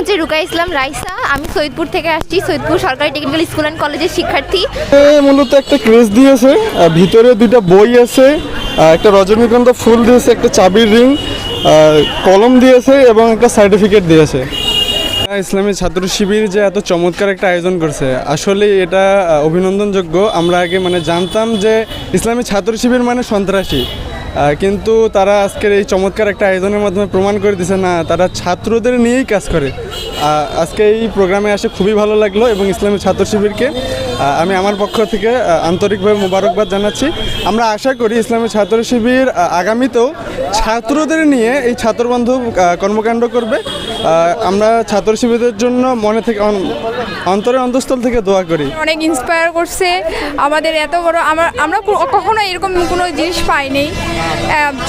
হচ্ছে রুকা ইসলাম রাইসা আমি সৈয়দপুর থেকে আসছি। সৈয়দপুর সরকারি টেকনিক্যাল স্কুল অ্যান্ড কলেজের শিক্ষার্থী। মূলত একটা ক্রেজ দিয়েছে। ভিতরে দুইটা বই আছে একটা রজনীকান্ত ফুল দিয়েছে একটা চাবির রিং কলম দিয়েছে এবং একটা সার্টিফিকেট দিয়েছে। ইসলামী ছাত্র শিবির যে এত চমৎকার একটা আয়োজন করছে আসলে এটা অভিনন্দনযোগ্য। আমরা আগে মানে জানতাম যে ইসলামী ছাত্র শিবির মানে সন্ত্রাসী। কিন্তু তারা আজকের এই চমৎকার একটা আয়োজনের মাধ্যমে প্রমাণ করে দিছে, না, তারা ছাত্রদের নিয়েই কাজ করে। আজকে এই প্রোগ্রামে আসে খুবই ভালো লাগল এবং ইসলামী ছাত্র শিবিরকে আমি আমার পক্ষ থেকে আন্তরিকভাবে মোবারকবাদ জানাচ্ছি। আমরা আশা করি ইসলামী ছাত্র শিবির আগামীতেও ছাত্রদের নিয়ে এই ছাত্রবান্ধব কর্মকাণ্ড করবে। আমরা ছাত্র শিবিরদের জন্য মনে থেকে, অন- অন্তরের অন্তঃস্থল থেকে দোয়া করি। অনেক ইন্সপায়ার করছে। আমাদের এত বড়, আমরা আমরা কখনো এরকম কোনো জিনিস পাইনি।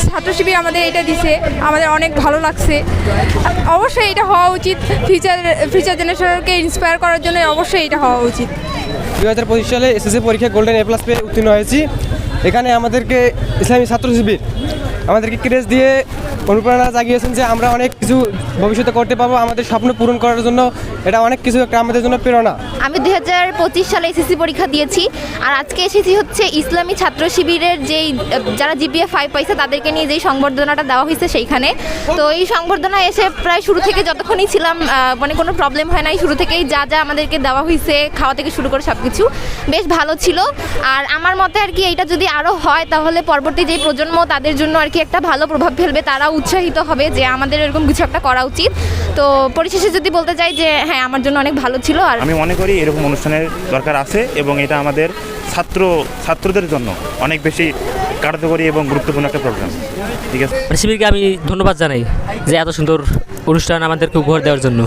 ছাত্র শিবির আমাদের এটা দিছে, আমাদের অনেক ভালো লাগছে। অবশ্যই এটা হওয়া উচিত। ফিউচার ফিউচার জেনারেশনকে ইন্সপায়ার করার জন্য অবশ্যই এটা হওয়া উচিত। দুই হাজার পঁচিশ সালে এসএসসি পরীক্ষা গোল্ডেন এ প্লাস পেয়ে উত্তীর্ণ হয়েছি। এখানে আমাদেরকে ইসলামী ছাত্র শিবির আমাদেরকে ক্রেস দিয়ে অনুপ্রেরণা জাগিয়েছেন যে আমরা অনেক কিছু ভবিষ্যতে করতে পারব, আমাদের স্বপ্ন পূরণ করার জন্য। এটা অনেক কিছু একটা আমাদের জন্য প্রেরণা। আমি দুই হাজার পঁচিশ সালে এসএসসি পরীক্ষা দিয়েছি, আর আজকে এসেছি হচ্ছে ইসলামী ছাত্র শিবিরের যেই, যারা জিপিএ ফাইভ পাইছে তাদেরকে নিয়ে যেই সংবর্ধনাটা দেওয়া হয়েছে সেইখানে। তো এই সংবর্ধনা এসে প্রায় শুরু থেকে যতক্ষণই ছিলাম মানে কোনো প্রবলেম হয় নাই, শুরু থেকেই যা যা আমাদেরকে দেওয়া হয়েছে, খাওয়া থেকে শুরু করে সব কিছু বেশ ভালো ছিল। আর আমার মতে আর কি এইটা যদি আরও হয়, তাহলে পরবর্তী যে প্রজন্ম তাদের জন্য আর কি একটা ভালো প্রভাব ফেলবে, তারা উৎসাহিত হবে যে আমাদের এরকম কিছু একটা করা উচিত। তো পরিশেষে যদি বলতে চাই যে হ্যাঁ আমার জন্য অনেক ভালো ছিল আর আমি মনে করি এরকম অনুষ্ঠানের দরকার আছে এবং এটা আমাদের ছাত্র ছাত্রদের জন্য অনেক বেশি কার্যকরী এবং গুরুত্বপূর্ণ একটা প্রোগ্রাম ঠিক আছে? শিবিরকে আমি ধন্যবাদ জানাই যে এত সুন্দর অনুষ্ঠান আমাদেরকে উপহার দেওয়ার জন্য।